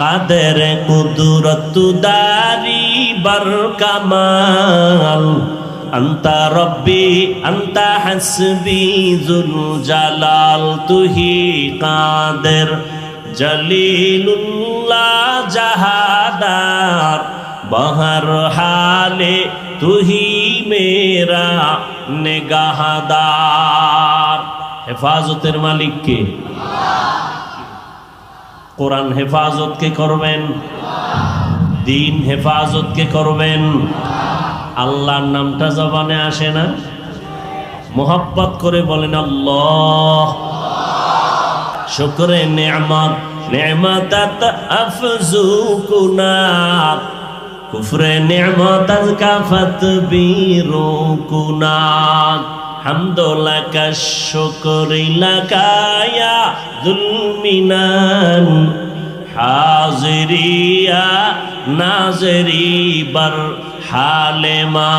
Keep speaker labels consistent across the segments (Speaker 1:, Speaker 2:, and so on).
Speaker 1: কাদের কুদরত দারি বর কামাল আন্তা রব্বি, আন্তা হাসবি জুল জালাল, তুহি কাদের জলিলুল্লাহ জাহাদার? বহর হালে তুহি মেরা নেগাহাদার। হেফাজতের মালিক কে কোরআন হেফাজত কে করবেন? দিন হেফাজত কে করবেন? আল্লাহর নামটা জবানে আসে না? মোহাব্বত করে বলেন, আল্লাহ। শুক্রে নেয়ামত নেয়ামত আফজু কুনাত কুফরে নেয়ামত কাফত বীরু কুনাত হালেমা।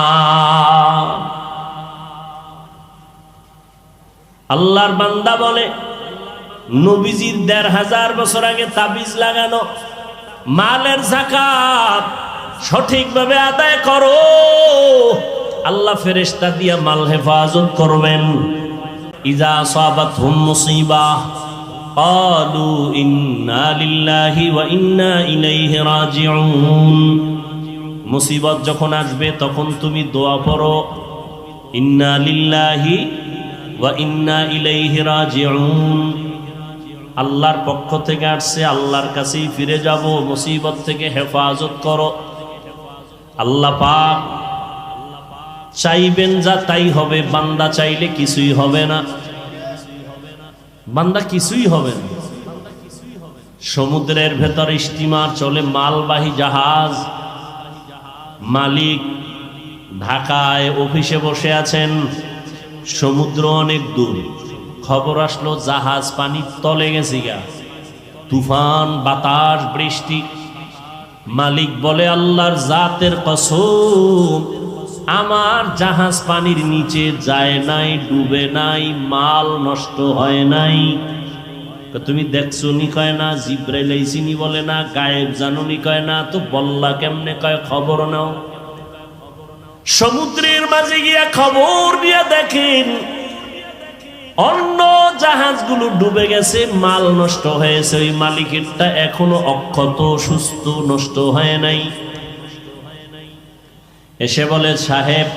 Speaker 1: আল্লাহর বান্দা বলে, নবীজির দেড় হাজার বছর আগে তাবিজ লাগানো, মালের জাকাত সঠিকভাবে আদায় করো। আল্লাহ ফেরেশতা দিয়া মাল হেফাজত করবেন ইজা সাবাত হুম মুসিবা قالوا إنا لله وإنا إليه راجعون মুসিবত যখন আসবে তখন তুমি দোয়া পড়ো ইন্না লিল্লাহি ওয়া ইন্না ইলাইহি রাজিউন আল্লাহর পক্ষ থেকে আসছে আল্লাহর কাছেই ফিরে যাব মুসিবত থেকে হেফাজত করো আল্লাহ পাক চাইবেন যা, তাই হবে। বান্দা চাইলে কিছুই হবে না। বান্দা কিছুই হবে না। সমুদ্রের ভেতর স্টিমার চলে, মালবাহী জাহাজ। মালিক ঢাকায় অফিসে বসে আছেন। সমুদ্র অনেক দূর। খবর আসলো, জাহাজ পানি তলে গেছে গা। তুফান, বাতাস, বৃষ্টি। মালিক বলে, আল্লাহর জাতের কসম আমার জাহাজ পানির নিচে যায় নাই, ডুবে নাই, মাল নষ্ট হয় নাই। তুমি দেখছ নি কয় না, জিব্রাইল আইসিনি বলে না, গায়েব জানুনি কয় না, তো বল্লা কেমনে কয় খবর নাও। সমুদ্রের মাঝে গিয়া খবর দিয়া দেখেন, অন্য জাহাজগুলো ডুবে গেছে, মাল নষ্ট হয়েছে, ওই মালিকেরটা এখনও অক্ষত, সুস্থ, নষ্ট হয় নাই। এসে বলে, সাহেব,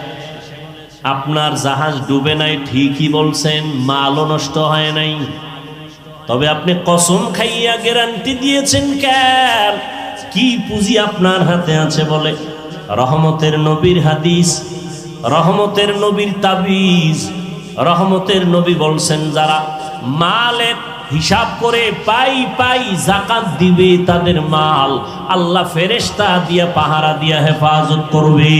Speaker 1: আপনার জাহাজ ডুবে নাই, ঠিকই বলছেন, মালও নষ্ট হয় নাই। তবে আপনি কসম খাইয়া গ্যারান্টি দিয়েছেন কেন? কি পুঁজি আপনার হাতে আছে বলে? রহমতের নবীর হাদিস, রহমতের নবীর তাবিজ, রহমতের নবী বলছেন, যারা মালের হিসাব করে পাই পাই জাকাত দিবে তাদের মাল। আল্লাহ ফেরেস্তা দিয়া, পাহারা দিয়া হেফাজত করবে।